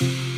you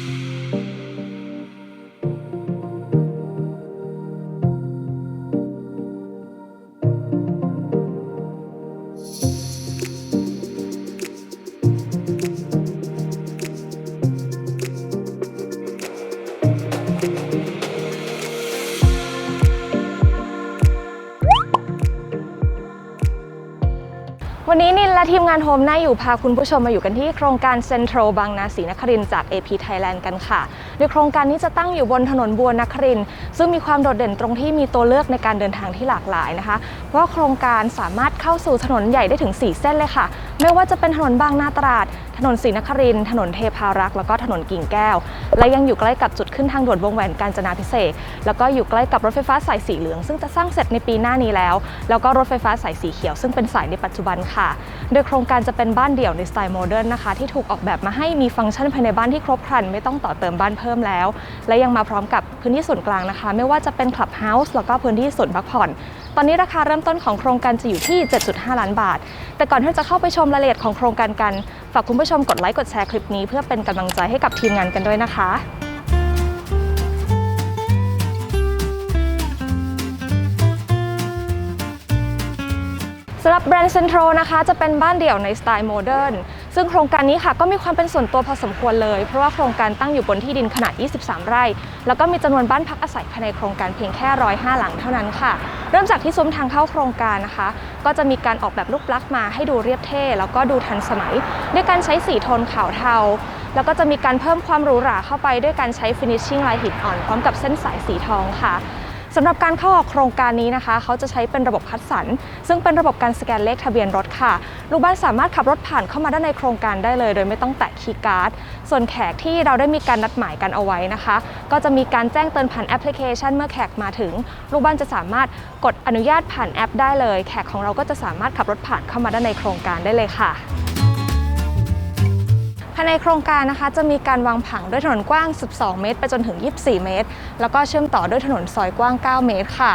งานโฮมน่าอยู่พาคุณผู้ชมมาอยู่กันที่โครงการเซ็นทรัลบางนาศรีนครินจาก AP Thailand กันค่ะโดยโครงการนี้จะตั้งอยู่บนถนนบัวนครินซึ่งมีความโดดเด่นตรงที่มีตัวเลือกในการเดินทางที่หลากหลายนะคะ เพราะโครงการสามารถเข้าสู่ถนนใหญ่ได้ถึง 4 เส้นเลยค่ะ ไม่ว่าจะเป็นถนนบางนาตราด ถนนศรีนครินถนนเทพารักษ์แล้วก็ถนนกิ่งแก้ว และยังอยู่ใกล้กับจุดขึ้นทางด่วนวงแหวนกาญจนาพิเศษแล้วก็อยู่ใกล้กับรถไฟฟ้าสายสีเหลือง ซึ่งจะสร้างเสร็จในปีหน้านี้แล้ว แล้วก็รถไฟฟ้าสายสีเขียว ซึ่งเป็นสายในปัจจุบันค่ะ โดยโครงการจะเป็นบ้านเดี่ยวในสไตล์โมเดิร์นนะคะที่ถูกออกแบบมาให้มีฟังก์ชันภายในบ้านที่ครบครันไม่ต้องต่อเติมบ้านเพิ่มแล้ว และยังมาพร้อมกับพื้นที่ส่วนกลางนะคะ ไม่ว่าจะเป็นคลับเฮาส์แล้วก็พื้นที่ส่วนพักผ่อน ตอนนี้ราคาเริ่มต้นของโครงการจะอยู่ที่ 7.5 ล้านบาท แต่ก่อนที่จะเข้าไปชมรายละเอียดของโครงการกัน ฝากคุณผู้ชมกดไลค์กดแชร์คลิปนี้เพื่อเป็นกำลังใจให้กับทีมงานกันด้วยนะคะสำหรับแบรนด์เซ็นทรัลนะคะ จะเป็นบ้านเดี่ยวในสไตล์โมเดิร์น ซึ่งโครงการนี้ค่ะก็มีความเป็นส่วนตัวพอสมควรเลย เพราะว่าโครงการตั้งอยู่บนที่ดินขนาด 23 ไร่ แล้วก็มีจำนวนบ้านพักอาศัยภายในโครงการเพียงแค่105หลังเท่านั้นค่ะ เริ่มจากที่ซุ้มทางเข้าโครงการนะคะ ก็จะมีการออกแบบรูปลักษณ์มาให้ดูเรียบเท่ แล้วก็ดูทันสมัย ด้วยการใช้สีโทนขาวเทา แล้วก็จะมีการเพิ่มความหรูหราเข้าไปด้วยการใช้ finishing ลายหินอ่อนพร้อมกับเส้นสายสีทองค่ะ สำหรับการเข้าออกโครงการนี้นะคะ เขาจะใช้เป็นระบบคัดสรร ซึ่งเป็นระบบการสแกนเลขทะเบียนรถค่ะ ลูกบ้านสามารถขับรถผ่านเข้ามาด้านในโครงการได้เลย โดยไม่ต้องแตะคีย์การ์ด ส่วนแขกที่เราได้มีการนัดหมายกันเอาไว้นะคะ ก็จะมีการแจ้งเตือนผ่านแอปพลิเคชันเมื่อแขกมาถึง ลูกบ้านจะสามารถกดอนุญาตผ่านแอป ได้เลย แขกของเราก็จะสามารถขับรถผ่านเข้ามาด้านในโครงการได้เลยค่ะายในโครงการนะคะจะมีการวางผังด้วยถนนกว้าง 12 เมตร ไปจนถึง 24 เมตร แล้วก็เชื่อมต่อด้วยถนนซอยกว้าง 9 เมตรค่ะ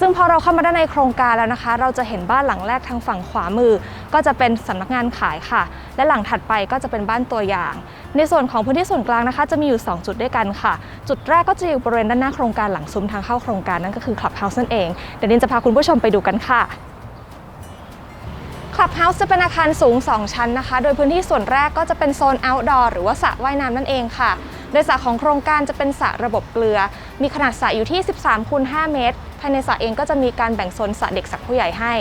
ซึ่งพอเราเข้ามาด้านในโครงการแล้วนะคะ เราจะเห็นบ้านหลังแรกทางฝั่งขวามือ ก็จะเป็นสำนักงานขายค่ะ และหลังถัดไปก็จะเป็นบ้านตัวอย่าง ในส่วนของพื้นที่ส่วนกลางนะคะ จะมีอยู่ 2 จุดด้วยกันค่ะ จุดแรกก็จะอยู่บริเวณด้านหน้าโครงการหลังซุ้มทางเข้าโครงการนั่นก็คือคลับเฮาส์นั่นเองเดี๋ยวนินจะพาคุณผู้ชมไปดูกันค่ะ คลับเฮาส์จะเป็นอาคารสูง 2 ชั้นนะคะ โดยพื้นที่ส่วนแรกก็จะเป็นโซน outdoor หรือว่าสระว่ายน้ำนั่นเองค่ะ โดยสระของโครงการจะเป็นสระระบบเกลือ มีขนาดสระอยู่ที่ 13คูณ5เมตร ภายในสระเองก็จะมีการแบ่งโซนสระเด็กสระผู้ใหญ่ให้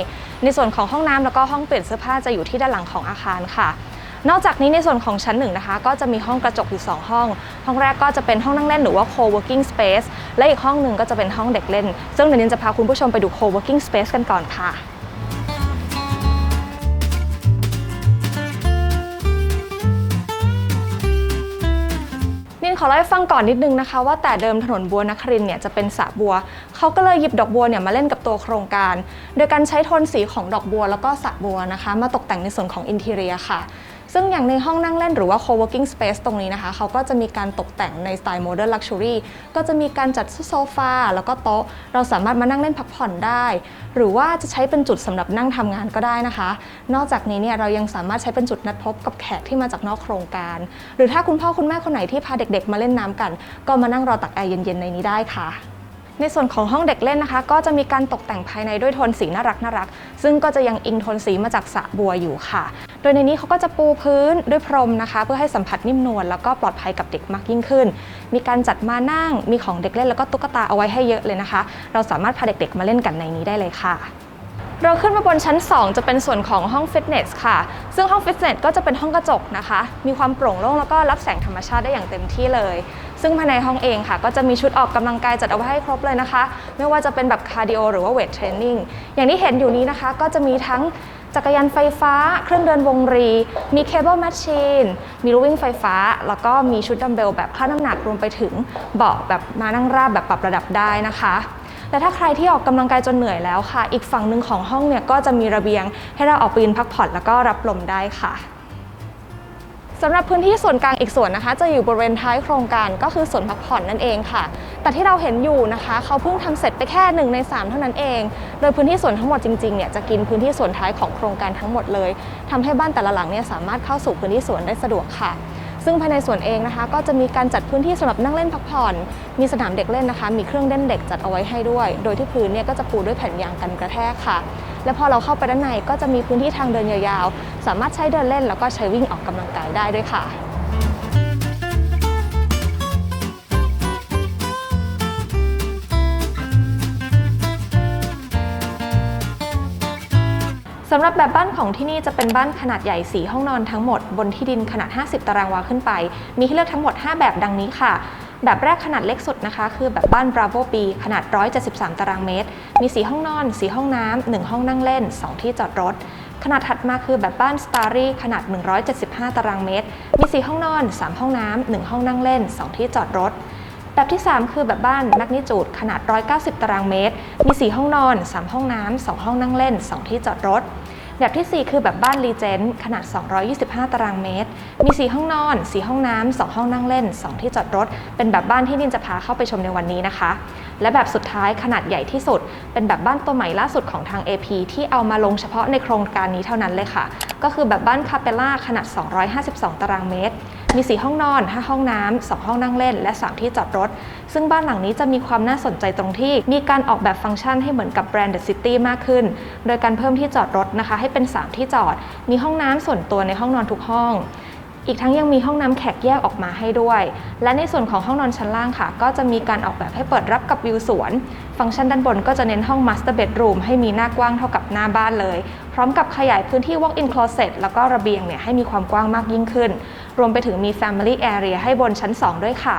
ในส่วนของห้องน้ำแล้วก็ห้องเปลี่ยนเสื้อผ้าจะอยู่ที่ด้านหลังของอาคารค่ะ นอกจากนี้ในส่วนของชั้นหนึ่งนะคะ ก็จะมีห้องกระจกอยู่ 2 ห้อง ห้องแรกก็จะเป็นห้องนั่งเล่นหรือว่า co-working space และอีกห้องหนึ่งก็จะเป็นห้องเด็กเล่น ซึ่งเดี๋ยวนินจะพาคุณผู้ชมไปดู co-working space กันก่อนค่ะ นินขอเล่าให้ฟังก่อนนิดนึงนะคะ ว่าแต่เดิมถนนบัวนครินเนี่ยจะเป็นสระบัว เขาก็เลยหยิบดอกบัวเนี่ยมาเล่นกับตัวโครงการ โดยการใช้โทนสีของดอกบัวแล้วก็สระบัวนะคะ มาตกแต่งในส่วนของอินเทเรียค่ะ ซึ่งอย่างในห้องนั่งเล่นหรือว่า co-working space ตรงนี้นะคะ เขาก็จะมีการตกแต่งในสไตล์ modern luxury ก็จะมีการจัดโซฟาแล้วก็โต๊ะ เราสามารถมานั่งเล่นพักผ่อนได้ หรือว่าจะใช้เป็นจุดสำหรับนั่งทำงานก็ได้นะคะ นอกจากนี้เนี่ยเรายังสามารถใช้เป็นจุดนัดพบกับแขกที่มาจากนอกโครงการ หรือถ้าคุณพ่อคุณแม่คนไหนที่พาเด็กๆ มาเล่นน้ำกัน ก็มานั่งรอตักแอร์เย็นๆในนี้ได้ค่ะ ในส่วนของห้องเด็กเล่นนะคะ ก็จะมีการตกแต่งภายในด้วยโทนสีน่ารักน่ารัก ซึ่งก็จะยังอิงโทนสีมาจากสระบัวอยู่ค่ะ โดยในนี้เขาก็จะปูพื้นด้วยพรมนะคะ เพื่อให้สัมผัสนิ่มนวลแล้วก็ปลอดภัยกับเด็กมากยิ่งขึ้น มีการจัดมานั่ง มีของเด็กเล่นแล้วก็ตุ๊กตาเอาไว้ให้เยอะเลยนะคะ เราสามารถพาเด็กๆมาเล่นกันในนี้ได้เลยค่ะเราขึ้นมาบนชั้น 2 จะเป็นส่วนของห้องฟิตเนสค่ะ ซึ่งห้องฟิตเนสก็จะเป็นห้องกระจกนะคะ มีความโปร่งโล่งแล้วก็รับแสงธรรมชาติได้อย่างเต็มที่เลย ซึ่งภายในห้องเองค่ะ ก็จะมีชุดออกกำลังกายจัดเอาไว้ให้ครบเลยนะคะ ไม่ว่าจะเป็นแบบคาร์ดิโอหรือว่าเวทเทรนนิ่งอย่างที่เห็นอยู่นี้นะคะ ก็จะมีทั้งจักรยานไฟฟ้า เครื่องเดินวงรี มีเคเบิลแมชชีน มีลูวิ่งไฟฟ้า แล้วก็มีชุดดัมเบลแบบค่าน้ำหนักรวมไปถึงเบาะแบบมานั่งราบแบบปรับระดับได้นะคะ และถ้าใครที่ออกกำลังกายจนเหนื่อยแล้วค่ะ อีกฝั่งหนึ่งของห้องเนี่ยก็จะมีระเบียงให้เราออกไปยืนพักผ่อนแล้วก็รับลมได้ค่ะ สำหรับพื้นที่ส่วนกลางอีกส่วนนะคะ จะอยู่บริเวณท้ายโครงการก็คือส่วนพักผ่อนนั่นเองค่ะ แต่ที่เราเห็นอยู่นะคะเขาเพิ่งทำเสร็จไปแค่หนึ่งใน3 เท่านั้นเอง โดยพื้นที่ส่วนทั้งหมดจริงๆเนี่ยจะกินพื้นที่ส่วนท้ายของโครงการทั้งหมดเลยทำให้บ้านแต่ละหลังเนี่ยสามารถเข้าสู่พื้นที่สวนได้สะดวกค่ะซึ่งภายในสวนเองนะคะก็จะมีการจัดพื้นที่สำหรับนั่งเล่นพักผ่อน มีสนามเด็กเล่นนะคะ มีเครื่องเล่นเด็กจัดเอาไว้ให้ด้วย โดยที่พื้นเนี่ยก็จะปูด้วยแผ่นยางกันกระแทกค่ะ และพอเราเข้าไปด้านในก็จะมีพื้นที่ทางเดินยาวๆ สามารถใช้เดินเล่นแล้วก็ใช้วิ่งออกกำลังกายได้ด้วยค่ะสำหรับแบบบ้านของที่นี่จะเป็นบ้านขนาดใหญ่ 4 ห้องนอนทั้งหมด บนที่ดินขนาด 50 ตารางวาขึ้นไป มีให้เลือกทั้งหมด 5 แบบดังนี้ค่ะ แบบแรกขนาดเล็กสุดนะคะ คือแบบบ้าน Bravo B ขนาด 173 ตารางเมตร มี 4 ห้องนอน 4 ห้องน้ำ 1 ห้องนั่งเล่น 2 ที่จอดรถ ขนาดถัดมาคือแบบบ้าน Starry ขนาด 175 ตารางเมตร มี 4 ห้องนอน 3 ห้องน้ำ 1 ห้องนั่งเล่น 2 ที่จอดรถแบบที่ 3 คือแบบบ้านแมกนิจูดขนาด 190 ตารางเมตร มี 4 ห้องนอน 3 ห้องน้ำ 2 ห้องนั่งเล่น 2 ที่จอดรถ แบบทีสี่ 4 คือแบบบ้านรีเจนต์ขนาด 225 ตารางเมตร มี 4 ห้องนอน 4 ห้องน้ำ 2 ห้องนั่งเล่น 2 ที่จอดรถ เป็นแบบบ้านที่นินจะพาเข้าไปชมในวันนี้นะคะ และแบบสุดท้ายขนาดใหญ่ที่สุด เป็นแบบบ้านตัวใหม่ล่าสุดของทาง AP ที่เอามาลงเฉพาะในโครงการนี้เท่านั้นเลยค่ะ ก็คือแบบบ้านคาเปล่าขนาด 252 ตารางเมตร มี 4 ห้องนอน 5 ห้องน้ำ 2 ห้องนั่งเล่น และ 3 ที่จอดรถ ซึ่งบ้านหลังนี้จะมีความน่าสนใจตรงที่ มีการออกแบบฟังก์ชันให้เหมือนกับแบรนด์เดอะซิตี้มากขึ้น โดยการเพิ่มที่จอดรถนะคะ ให้เป็น 3 ที่จอด มีห้องน้ำส่วนตัวในห้องนอนทุกห้อง อีกทั้งยังมีห้องน้ำแขกแยกออกมาให้ด้วย และในส่วนของห้องนอนชั้นล่างค่ะ ก็จะมีการออกแบบให้เปิดรับกับวิวสวน ฟังก์ชันด้านบนก็จะเน้นห้อง Master Bedroom ให้มีหน้ากว้างเท่ากับหน้าบ้านเลย พร้อมกับขยายพื้นที่ Walk-in Closet แล้วก็ระเบียงเนี่ยให้มีความกว้างมากยิ่งขึ้น รวมไปถึงมี Family Area ให้บนชั้น 2 ด้วยค่ะ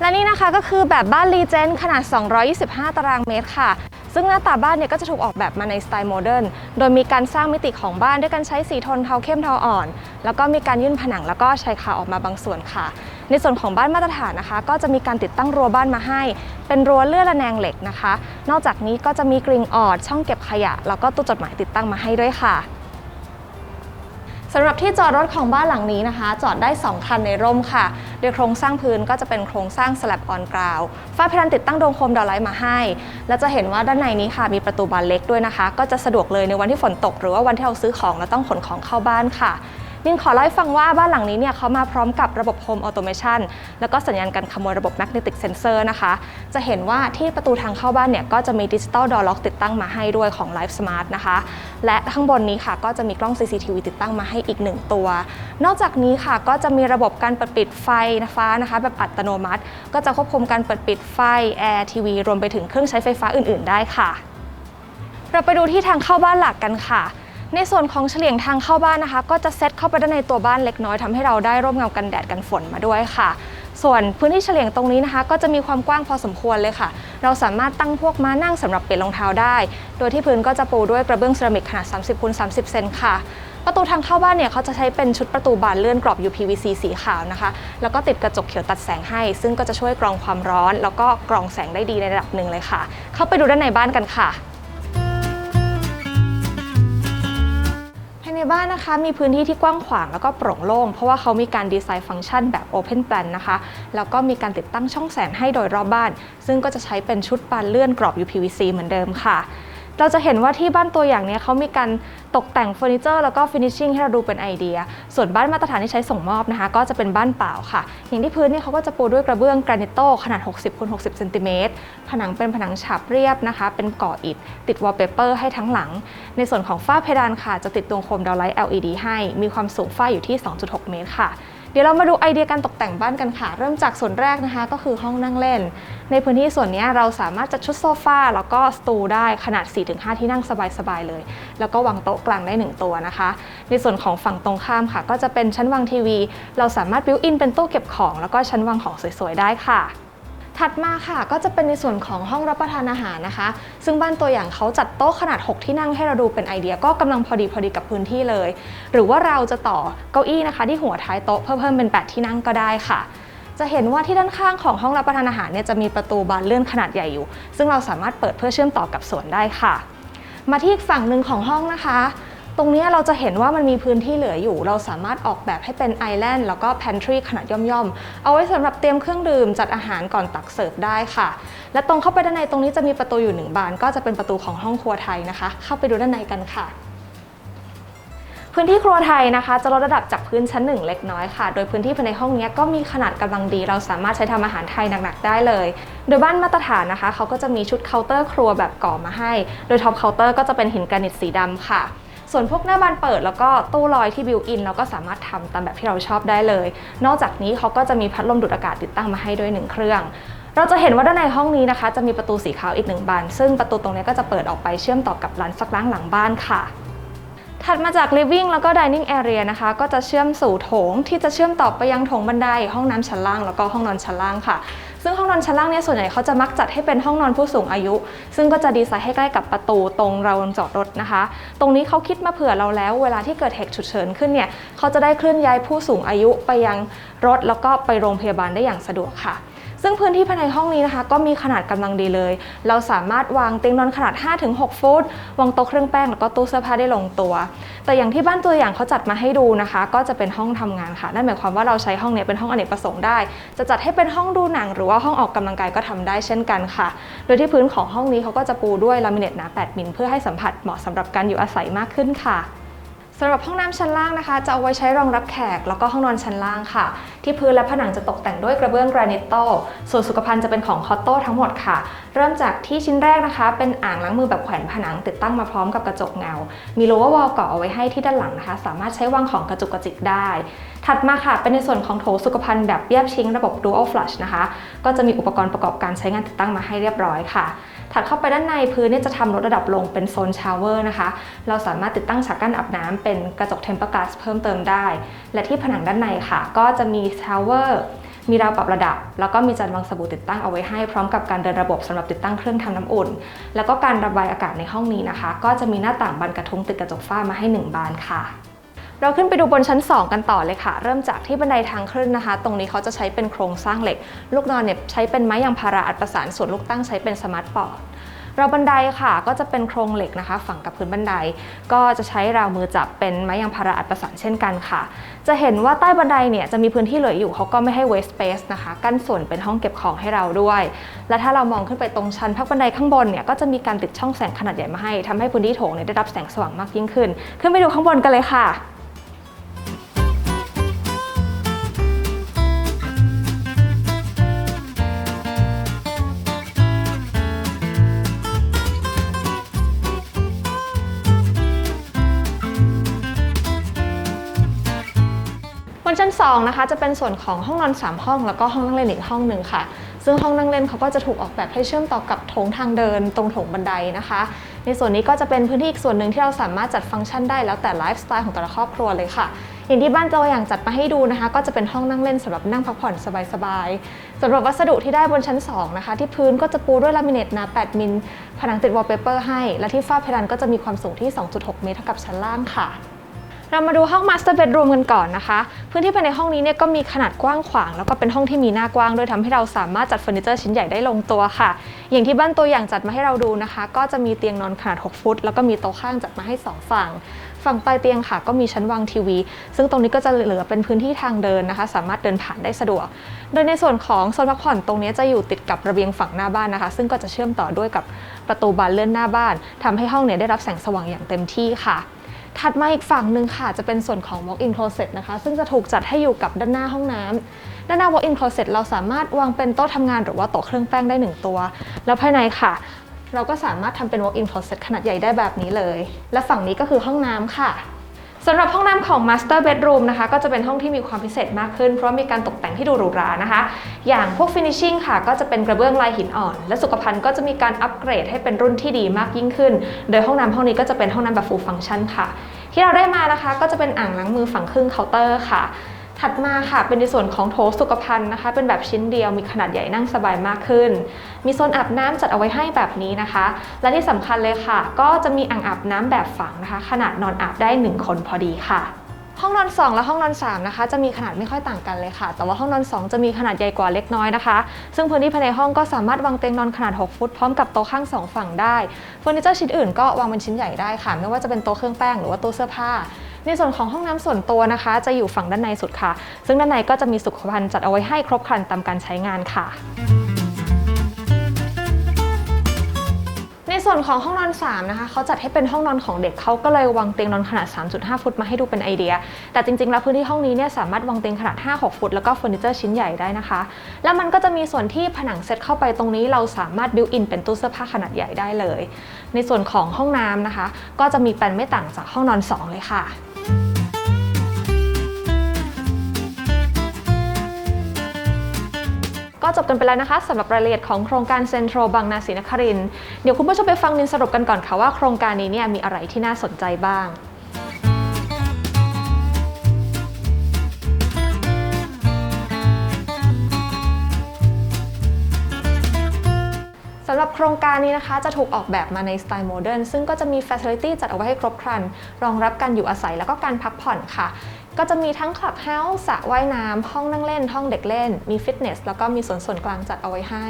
และนี่นะคะก็คือแบบบ้านรีเจนขนาด 225 ตารางเมตรค่ะ ซึ่งหน้าตาบ้านเนี่ยก็จะถูกออกแบบมาในสไตล์โมเดิร์น โดยมีการสร้างมิติของบ้านด้วยการใช้สีโทนเทาเข้มเทาอ่อน แล้วก็มีการยื่นผนังแล้วก็ใช้คาออกมาบางส่วนค่ะ ในส่วนของบ้านมาตรฐานนะคะ ก็จะมีการติดตั้งรั้วบ้านมาให้ เป็นรั้วเลื่อนระแนงเหล็กนะคะ นอกจากนี้ก็จะมีกริงออดช่องเก็บขยะ แล้วก็ตู้จดหมายติดตั้งมาให้ด้วยค่ะ สำหรับที่จอดรถของบ้านหลังนี้นะคะ จอดได้ 2 คันในร่มค่ะ โดยโครงสร้างพื้นก็จะเป็นโครงสร้างสลับออนกราวฝ้าเพดานติดตั้งโดมโคมดาวไลท์มาให้ และจะเห็นว่าด้านในนี้ค่ะ มีประตูบานเล็กด้วยนะคะ ก็จะสะดวกเลยในวันที่ฝนตก หรือว่าวันที่เราซื้อของแล้วต้องขนของเข้าบ้านค่ะ นินขอเล่าให้ฟังว่าบ้านหลังนี้เนี่ยเขามาพร้อมกับระบบ Home Automation แล้วก็สัญญาณการขโมยระบบ Magnetic Sensor นะคะ จะเห็นว่าที่ประตูทางเข้าบ้านเนี่ยก็จะมี Digital Door Lock ติดตั้งมาให้ด้วยของ Life Smart นะคะ และข้างบนนี้ค่ะก็จะมีกล้อง CCTV ติดตั้งมาให้อีก 1 ตัว นอกจากนี้ค่ะก็จะมีระบบการเปิดปิดไฟฟ้านะคะ แบบอัตโนมัติ ก็จะควบคุมการเปิดปิดไฟแอร์ทีวีรวมไปถึงเครื่องใช้ไฟฟ้าอื่น ๆ ได้ค่ะ เราไปดูที่ทางเข้าบ้านหลักกันค่ะ ในส่วนของเฉลียงทางเข้าบ้านนะคะ ก็จะเซตเข้าไปด้านในตัวบ้านเล็กน้อยทำให้เราได้ร่มเงากันแดดกันฝนมาด้วยค่ะ ส่วนพื้นที่เฉลียงตรงนี้นะคะ ก็จะมีความกว้างพอสมควรเลยค่ะ เราสามารถตั้งพวกม้านั่งสำหรับเปลี่ยนรองเท้าได้ โดยที่พื้นก็จะปูด้วยกระเบื้องเซรามิกขนาด 30คูณ30 เซนค่ะประตูทางเข้าบ้านเนี่ยเขาจะใช้เป็นชุดประตูบานเลื่อนกรอบ UPVC สีขาวนะคะ แล้วก็ติดกระจกเขียวตัดแสงให้ ซึ่งก็จะช่วยกรองความร้อน แล้วก็กรองแสงได้ดีในระดับหนึ่งเลยค่ะ เข้าไปดูด้านในบ้านกันค่ะ บ้านนะคะ มีพื้นที่ที่กว้างขวางแล้วก็โปร่งโล่ง เพราะว่าเขามีการดีไซน์ฟังก์ชันแบบ Open Plan นะคะ แล้วก็มีการติดตั้งช่องแสงให้โดยรอบบ้าน ซึ่งก็จะใช้เป็นชุดบานเลื่อนกรอบ UPVC เหมือนเดิมค่ะ เราจะเห็นว่าที่บ้านตัวอย่างเนี้ยเขามีการตกแต่งเฟอร์นิเจอร์แล้วก็ฟินิชชิ่งให้เราดูเป็นไอเดีย ส่วนบ้านมาตรฐานที่ใช้ส่งมอบนะคะ ก็จะเป็นบ้านเปล่าค่ะ อย่างที่พื้นเนี่ยเขาก็จะปูด้วยกระเบื้องกรนิโตขนาด 60คูณ60เซนติเมตรผนังเป็นผนังฉาบเรียบนะคะ เป็นก่ออิฐติดวอลเปเปอร์ให้ทั้งหลัง ในส่วนของฝ้าเพดานค่ะ จะติดดวงโคมดาวไลท์ LED ให้มีความสูงฝ้าอยู่ที่ 2.6 เมตรค่ะ ดี๋ยวเรามาดูไอเดียการตกแต่งบ้านกันค่ะ เริ่มจากส่วนแรกนะคะ ก็คือห้องนั่งเล่น ในพื้นที่ส่วนนี้เราสามารถจัดชุดโซฟาแล้วก็สตูได้ขนาด 4-5 ที่นั่งสบายๆเลย แล้วก็วางโต๊ะกลางได้ 1 ตัวนะคะ ในส่วนของฝั่งตรงข้ามค่ะ ก็จะเป็นชั้นวางทีวี เราสามารถบิวอินเป็นตู้เก็บของ แล้วก็ชั้นวางของสวยๆได้ค่ะ ถัดมาค่ะก็จะเป็นในส่วนของห้องรับประทานอาหารนะคะ ซึ่งบ้านตัวอย่างเขาจัดโต๊ะขนาด 6 ที่นั่งให้เราดูเป็นไอเดียก็กำลังพอดีพอดีกับพื้นที่เลย หรือว่าเราจะต่อเก้าอี้นะคะ ที่หัวท้ายโต๊ะเพิ่มเพิ่มเป็น 8 ที่นั่งก็ได้ค่ะ จะเห็นว่าที่ด้านข้างของห้องรับประทานอาหารเนี่ยจะมีประตูบานเลื่อนขนาดใหญ่อยู่ ซึ่งเราสามารถเปิดเพื่อเชื่อมต่อกับสวนได้ค่ะ มาที่อีกฝั่งหนึ่งของห้องนะคะ ตรงนี้เราจะเห็นว่ามันมีพื้นที่เหลืออยู่ เราสามารถออกแบบให้เป็นไอแลนด์แล้วก็แพนทรีขนาดย่อมๆ เอาไว้สำหรับเตรียมเครื่องดื่มจัดอาหารก่อนตักเสิร์ฟได้ค่ะ และตรงเข้าไปด้านในตรงนี้จะมีประตูอยู่หนึ่งบาน ก็จะเป็นประตูของห้องครัวไทยนะคะ เข้าไปดูด้านในกันค่ะพื้นที่ครัวไทยนะคะจะลดระดับจากพื้นชั้นหนึ่งเล็กน้อยค่ะ โดยพื้นที่ภายในห้องนี้ก็มีขนาดกำลังดี เราสามารถใช้ทำอาหารไทยหนักๆได้เลย โดยบ้านมาตรฐานนะคะ เขาก็จะมีชุดเคาน์เตอร์ครัวแบบก่อมาให้ โดยท็อปเคาน์เตอร์ก็จะเป็นหินกรนิตสีดำค่ะ ส่วนพวกหน้าบานเปิดแล้วก็ตู้ลอยที่บิวอินเราก็สามารถทำตามแบบที่เราชอบได้เลย นอกจากนี้เขาก็จะมีพัดลมดูดอากาศติดตั้งมาให้ด้วยหนึ่งเครื่องเราจะเห็นว่าด้านในห้องนี้นะคะ จะมีประตูสีขาวอีกหนึ่งบาน ซึ่งประตูตรงนี้ก็จะเปิดออกไปเชื่อมต่อกับร้านซักล้างหลังบ้านค่ะ ถัดมาจาก living แล้วก็ dining area นะคะ ก็จะเชื่อมสู่โถงที่จะเชื่อมต่อไปยังโถงบันไดห้องน้ำชั้นล่างแล้วก็ห้องนอนชั้นล่างค่ะ ซึ่งห้องนอนชั้นล่างเนี่ยส่วนใหญ่เขาจะมักจัดให้เป็นห้องนอนผู้สูงอายุ ซึ่งก็จะดีไซน์ให้ใกล้กับประตูตรงราวจอดรถนะคะ ตรงนี้เขาคิดมาเผื่อเราแล้ว เวลาที่เกิดเหตุฉุกเฉินขึ้นเนี่ยเขาจะได้เคลื่อนย้ายผู้สูงอายุไปยังรถแล้วก็ไปโรงพยาบาลได้อย่างสะดวกค่ะ ซึ่งพื้นที่ภายในห้องนี้นะคะ ก็มีขนาดกำลังดีเลย เราสามารถวางเตียงนอนขนาด 5-6 ฟุตวางโต๊ะเครื่องแป้งแล้วก็ตู้เสื้อผ้าได้ลงตัว แต่อย่างที่บ้านตัวอย่างเขาจัดมาให้ดูนะคะ ก็จะเป็นห้องทำงานค่ะ นั่นหมายความว่าเราใช้ห้องนี้เป็นห้องอเนกประสงค์ได้ จะจัดให้เป็นห้องดูหนัง หรือว่าห้องออกกำลังกายก็ทำได้เช่นกันค่ะ โดยที่พื้นของห้องนี้เขาก็จะปูด้วยลามิเนตหนา8มิลเพื่อให้สัมผัสเหมาะสำหรับการอยู่อาศัยมากขึ้นค่ะ สำหรับห้องน้ำชั้นล่างนะคะ จะเอาไว้ใช้รองรับแขกแล้วก็ห้องนอนชั้นล่างค่ะ ที่พื้นและผนังจะตกแต่งด้วยกระเบื้องกรนิตโตส่วนสุขภัณฑ์จะเป็นของคอตโต้ทั้งหมดค่ะ เริ่มจากที่ชิ้นแรกนะคะ เป็นอ่างล้างมือแบบแขวนผนังติดตั้งมาพร้อมกับกระจกเงา มีโลว์วอลเกาะเอาไว้ให้ที่ด้านหลังนะคะ สามารถใช้วางของกระจุกกระจิกได้ ถัดมาค่ะ เป็นในส่วนของโถสุขภัณฑ์แบบแยบชิงระบบ Dual Flush นะคะ ก็จะมีอุปกรณ์ประกอบการใช้งานติดตั้งมาให้เรียบร้อยค่ะ ถัดเข้าไปด้านในพื้นเนี่ยจะทำลดระดับลงเป็นโซนชาวเวอร์นะคะ เราสามารถติดตั้งฉากกั้นอาบน้ำเป็นกระจกเทมเปอร์ก a สเพิ่มเติมได้ และที่ผนังด้านในค่ะ ก็จะมีชาวเวอร์มีราวปรับระดับ แล้วก็มีจานวางสบู่ติดตั้งเอาไว้ให้พร้อมกับการเดินระบบสำหรับติดตั้งเครื่องทำน้ำอุ่น แล้วก็การระบายอากาศในห้องนี้นะคะ ก็จะมีหน้าต่างบานกระทุ้งติดกระจกฝ้ามาให้หนึ่งบานค่ะ เราขึ้นไปดูบนชั้น 2 กันต่อเลยค่ะ เริ่มจากที่บันไดทางขึ้นนะคะ ตรงนี้เขาจะใช้เป็นโครงสร้างเหล็ก ลูกนอนเนี่ยใช้เป็นไม้ยางพาราอัดประสานส่วนลูกตั้งใช้เป็นสมาร์ทบอร์ดราบันไดค่ะก็จะเป็นโครงเหล็กนะคะ ฝังกับพื้นบันได ก็จะใช้ราวมือจับเป็นไม้ยางพาราอัดประสานเช่นกันค่ะ จะเห็นว่าใต้บันไดเนี่ยจะมีพื้นที่เหลืออยู่เขาก็ไม่ให้ waste space นะคะ กั้นส่วนเป็นห้องเก็บของให้เราด้วย และถ้าเรามองขึ้นไปตรงชั้นพักบันไดข้างบนเนี่ยก็จะมีการติดช่องแสงขนาดใหญ่มาให้ทำให้พื้นที่โถงเนี่ยได้รับแสงสว่างมากยิ่งขึ้น ขึ้นไปดูข้างบนกันเลยค่ะ บนชั้น2นะคะ จะเป็นส่วนของห้องนอน 3 ห้อง แล้วก็ห้องนั่งเล่นอีกห้องหนึ่งค่ะ ซึ่งห้องนั่งเล่นเขาก็จะถูกออกแบบให้เชื่อมต่อกับโถงทางเดิน ตรงโถงบันไดนะคะ ในส่วนนี้ก็จะเป็นพื้นที่อีกส่วนหนึ่งที่เราสามารถจัดฟังก์ชันได้แล้วแต่ไลฟ์สไตล์ของแต่ละครอบครัวเลยค่ะอย่างที่บ้านตัวอย่างจัดมาให้ดูนะคะ ก็จะเป็นห้องนั่งเล่นสำหรับนั่งพักผ่อนสบายๆสำหรับวัสดุที่ได้บนชั้น 2 นะคะ ที่พื้นก็จะปูด้วยลามิเนตหนา 8 มิลผนังติดวอลเปเปอร์ให้ และที่ฝ้าเพดานก็จะมีความสูงที่ 2.6 เมตรเท่ากับชั้นล่างค่ะ เรามาดูห้อง Master Bedroom กันก่อนนะคะ พื้นที่ภายในห้องนี้เนี่ยก็มีขนาดกว้างขวาง แล้วก็เป็นห้องที่มีหน้ากว้างด้วยทำให้เราสามารถจัดเฟอร์นิเจอร์ชิ้นใหญ่ได้ลงตัวค่ะ อย่างที่บ้านตัวอย่างจัดมาให้เราดูนะคะ ก็จะมีเตียงนอนขนาด 6 ฟุต แล้วก็มีโต๊ะข้างจัดมาให้ 2 ฝั่ง ฝั่งปลายเตียงค่ะก็มีชั้นวางทีวี ซึ่งตรงนี้ก็จะเหลือเป็นพื้นที่ทางเดินนะคะ สามารถเดินผ่านได้สะดวก โดยในส่วนของโซนพักผ่อนตรงนี้จะอยู่ติดกับระเบียงฝั่งหน้าบ้านนะคะ ซึ่งก็จะเชื่อมต่อด้วยกับประตูบานเลื่อนหน้าบ้านทำให้ห้องเนี่ยได้รับแสงสว่างอย่างเต็มที่ค่ะ ถัดมาอีกฝั่งหนึ่งค่ะ จะเป็นส่วนของ walk-in closet นะคะ ซึ่งจะถูกจัดให้อยู่กับด้านหน้าห้องน้ำด้านหน้า walk-in closet เราสามารถวางเป็นโต๊ะทำงานหรือว่าโต๊ะเครื่องแป้งได้หนึ่งตัว แล้วภายในค่ะ เราก็สามารถทำเป็น walk-in closet ขนาดใหญ่ได้แบบนี้เลย และฝั่งนี้ก็คือห้องน้ำค่ะ สำหรับห้องน้ำของ Master Bedroom นะคะ ก็จะเป็นห้องที่มีความพิเศษมากขึ้น เพราะมีการตกแต่งที่ดูหรูหรานะคะ อย่างพวก Finishing ค่ะ ก็จะเป็นกระเบื้องลายหินอ่อน และสุขภัณฑ์ก็จะมีการอัปเกรดให้เป็นรุ่นที่ดีมากยิ่งขึ้น โดยห้องน้ำห้องนี้ก็จะเป็นห้องน้ำแบบฟูลฟังก์ชันค่ะ ที่เราได้มานะคะ ก็จะเป็นอ่างล้างมือฝั่งครึ่งเคาน์เตอร์ค่ะ ถัดมาค่ะเป็นในส่วนของโถสุขภัณฑ์นะคะ เป็นแบบชิ้นเดียวมีขนาดใหญ่นั่งสบายมากขึ้น มีโซนอาบน้ำจัดเอาไว้ให้แบบนี้นะคะ และที่สำคัญเลยค่ะ ก็จะมีอ่างอาบน้ำแบบฝังนะคะ ขนาดนอนอาบได้ 1 คนพอดีค่ะห้องนอน 2 และห้องนอน 3 นะคะ จะมีขนาดไม่ค่อยต่างกันเลยค่ะ แต่ว่าห้องนอน 2 จะมีขนาดใหญ่กว่าเล็กน้อยนะคะ ซึ่งพื้นที่ภายในห้องก็สามารถวางเตียงนอนขนาด 6 ฟุตพร้อมกับโต๊ะข้าง 2 ฝั่งได้เฟอร์นิเจอร์ชิ้นอื่นก็วางเป็นชิ้นใหญ่ได้ค่ะ ไม่ว่าจะเป็นโต๊ะเครื่องแป้งหรือว่าตู้เสื้อผ้า ในส่วนของห้องน้ำส่วนตัวนะคะ จะอยู่ฝั่งด้านในสุดค่ะ ซึ่งด้านในก็จะมีสุขภัณฑ์จัดเอาไว้ให้ครบครันตามการใช้งานค่ะในส่วนของห้องนอน 3 นะคะเขาจัดให้เป็นห้องนอนของเด็กเขาก็เลยวางเตียงนอนขนาด 3.5 ฟุตมาให้ดูเป็นไอเดีย แต่จริงๆ แล้วพื้นที่ห้องนี้เนี่ยสามารถวางเตียงขนาด 5-6 ฟุต แล้วก็เฟอร์นิเจอร์ชิ้นใหญ่ได้นะคะ แล้วมันก็จะมีส่วนที่ผนังเซตเข้าไปตรงนี้เราสามารถบิวอินเป็นตู้เสื้อผ้าขนาดใหญ่ได้เลย ในส่วนของห้องน้ำนะคะ ก็จะมีแปลนไม่ต่างจากห้องนอน 2 เลยค่ะ ก็จบกันไปแล้วนะคะสำหรับรายละเอียดของโครงการเซ็นทรัลบางนาศรีนครินเดี๋ยวคุณผู้ชมไปฟังนินสรุปกันก่อนค่ะว่าโครงการนี้เนี่ยมีอะไรที่น่าสนใจบ้าง โครงการนี้นะคะจะถูกออกแบบมาในสไตล์โมเดิร์นซึ่งก็จะมีฟ a ซิลิตี้จัดเอาไว้ให้ครบครัน รองรับการอยู่อาศัยแล้วก็การพักผ่อนค่ะ ก็จะมีทั้งคลับเฮาส์สระว่ายน้ำห้องนั่งเล่น ห้องเด็กเล่น มีฟิตเนสแล้วก็มีสวนส่วนกลางจัดเอาไว้ให้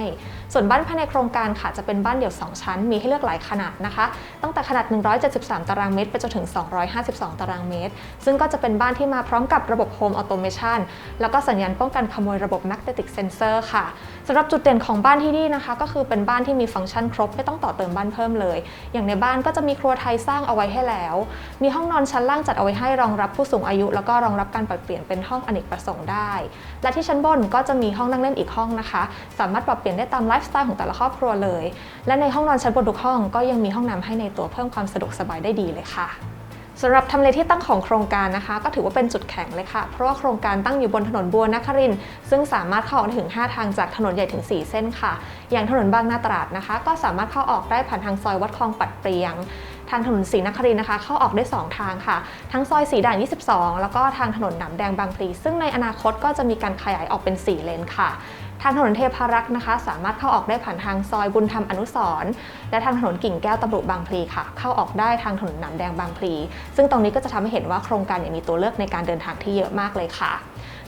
ส่วนบ้านภายในโครงการค่ะจะเป็นบ้านเดี่ยว 2 ชั้น มีให้เลือกหลายขนาดนะคะ ตั้งแต่ขนาด 173 ตารางเมตร ไปจนถึง 252 ตารางเมตร ซึ่งก็จะเป็นบ้านที่มาพร้อมกับระบบโฮมออโตเมชันแล้วก็สัญญาณป้องกันขโมยระบบ Magnetic Sensor ค่ะสำหรับจุดเด่นของบ้านที่นี่นะคะ ก็คือเป็นบ้านที่มีฟังก์ชันครบไม่ต้องต่อเติมบ้านเพิ่มเลย อย่างในบ้านก็จะมีครัวไทยสร้างเอาไว้ให้แล้ว มีห้องนอนชั้นล่างจัดเอาไว้ให้รองรับผู้สูงอายุ แล้วก็รองรับการปรับเปลี่ยนเป็นห้องอเนกประสงค์ได้ และที่ชั้นบนก็จะมีห้องนั่งเล่นอีกห้องนะคะ สามารถปรับเปลี่ยนได้ตามไลฟ์สไตล์ของแต่ละครอบครัวเลย และในห้องนอนชั้นบนทุกห้องก็ยังมีห้องน้ำให้ในตัวเพิ่มความสะดวกสบายได้ดีเลยค่ะสำหรับทำเลที่ตั้งของโครงการนะคะ ก็ถือว่าเป็นจุดแข็งเลยค่ะ เพราะว่าโครงการตั้งอยู่บนถนนบัวนครินซึ่งสามารถเข้าออกถึง 5 ทางจากถนนใหญ่ถึง 4 เส้นค่ะ อย่างถนนบางนาตราดนะคะ ก็สามารถเข้าออกได้ผ่านทางซอยวัดคลองปัดเปรียง ทางถนนศรีนครินนะคะ เข้าออกได้ 2 ทางค่ะ ทั้งซอยสีด่าน 22 แล้วก็ทางถนนหนามแดงบางพลีซึ่งในอนาคตก็จะมีการขยายออกเป็น 4 เลนค่ะ ทางถนนเทพารักษ์นะคะ สามารถเข้าออกได้ผ่านทางซอยบุญธรรมอนุสร์และทางถนนกิ่งแก้วตำรุบางพลีค่ะ เข้าออกได้ทางถนนหนามแดงบางพลี ซึ่งตรงนี้ก็จะทำให้เห็นว่าโครงการมีตัวเลือกในการเดินทางที่เยอะมากเลยค่ะ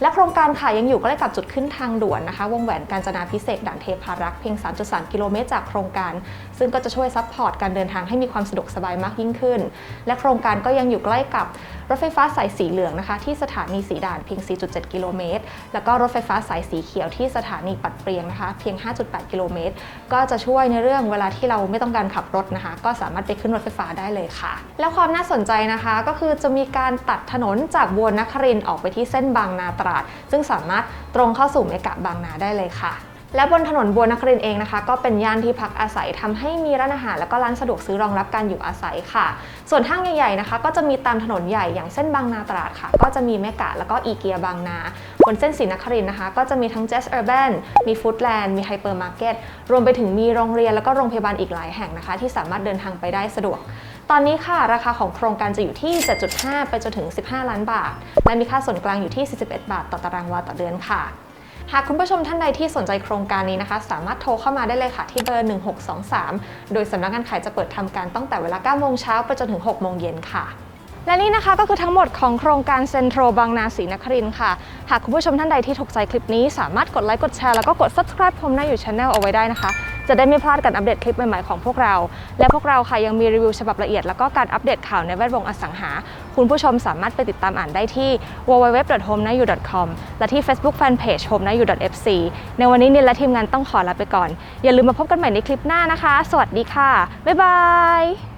และโครงการค่ะยังอยู่ใกล้กับจุดขึ้นทางด่วนนะคะ วงแหวนกาญจนาพิเศษกด่านเทพารักษ์เพียง 3.3 กิโลเมตรจากโครงการ ซึ่งก็จะช่วยซัพพอร์ตการเดินทางให้มีความสะดวกสบายมากยิ่งขึ้น และโครงการก็ยังอยู่ใกล้กับ รถไฟฟ้าสายสีเหลืองนะคะ ที่สถานีสีด่านเพียง 4.7 กิโลเมตร แล้วก็รถไฟฟ้าสายสีเขียวที่สถานีปัดเปรียงนะคะ เพียง 5.8 กิโลเมตร ก็จะช่วยในเรื่องเวลาที่เราไม่ต้องการขับรถนะคะ ก็สามารถไปขึ้นรถไฟฟ้าได้เลยค่ะ แล้วความน่าสนใจนะคะก็คือจะมีการตัดถนนจากบัวนครินออกไปที่เส้นบางนาตราด ซึ่งสามารถตรงเข้าสู่เมกะบางนาได้เลยค่ะ และบนถนนบัวนครินเองนะคะ ก็เป็นย่านที่พักอาศัยทำให้มีร้านอาหาร แล้วก็ร้านสะดวกซื้อรองรับการอยู่อาศัยค่ะ ส่วนห้างใหญ่ๆนะคะ ก็จะมีตามถนนใหญ่อย่างเส้นบางนาตราดค่ะ ก็จะมีเมกะแล้วก็อีเกียบางนาบนเส้นศรีนครินนะคะ ก็จะมีทั้ง Jazz Urban มี Foodland มี Hyper Market รวมไปถึงมีโรงเรียนแล้วก็โรงพยาบาลอีกหลายแห่งนะคะ ที่สามารถเดินทางไปได้สะดวก ตอนนี้ค่ะราคาของโครงการจะอยู่ที่ 7.5 ไปจนถึง 15 ล้านบาท และมีค่าส่วนกลางอยู่ที่ 41 บาท ต่อตารางวาต่อเดือนค่ะ หากคุณผู้ชมท่านใดที่สนใจโครงการนี้นะคะ สามารถโทรเข้ามาได้เลยค่ะที่เบอร์ 1623 โดยสำนักงานขายจะเปิดทำการตั้งแต่เวลา 9 โมงเช้าไปจนถึง 6 โมงเย็นค่ะ และนี่นะคะก็คือทั้งหมดของโครงการเซ็นทรัลบางนาศรีนครินทร์ค่ะ หากคุณผู้ชมท่านใดที่ถูกใจคลิปนี้ สามารถกดไลค์กดแชร์แล้วก็กด subscribe ผมหน้าอยู่ช anel เอาไว้ได้นะคะ จะได้ไม่พลาดการอัปเดตคลิปใหม่ๆของพวกเรา และพวกเราค่ะยังมีรีวิวฉบับละเอียด แล้วก็การอัปเดตข่าวในแวดวงอสังหา คุณผู้ชมสามารถไปติดตามอ่านได้ที่ www.homenayu.com และที่ Facebook Fanpage homenayu.fc ในวันนี้นินและทีมงานต้องขอลาไปก่อน อย่าลืมมาพบกันใหม่ในคลิปหน้านะคะ สวัสดีค่ะ บ๊ายบาย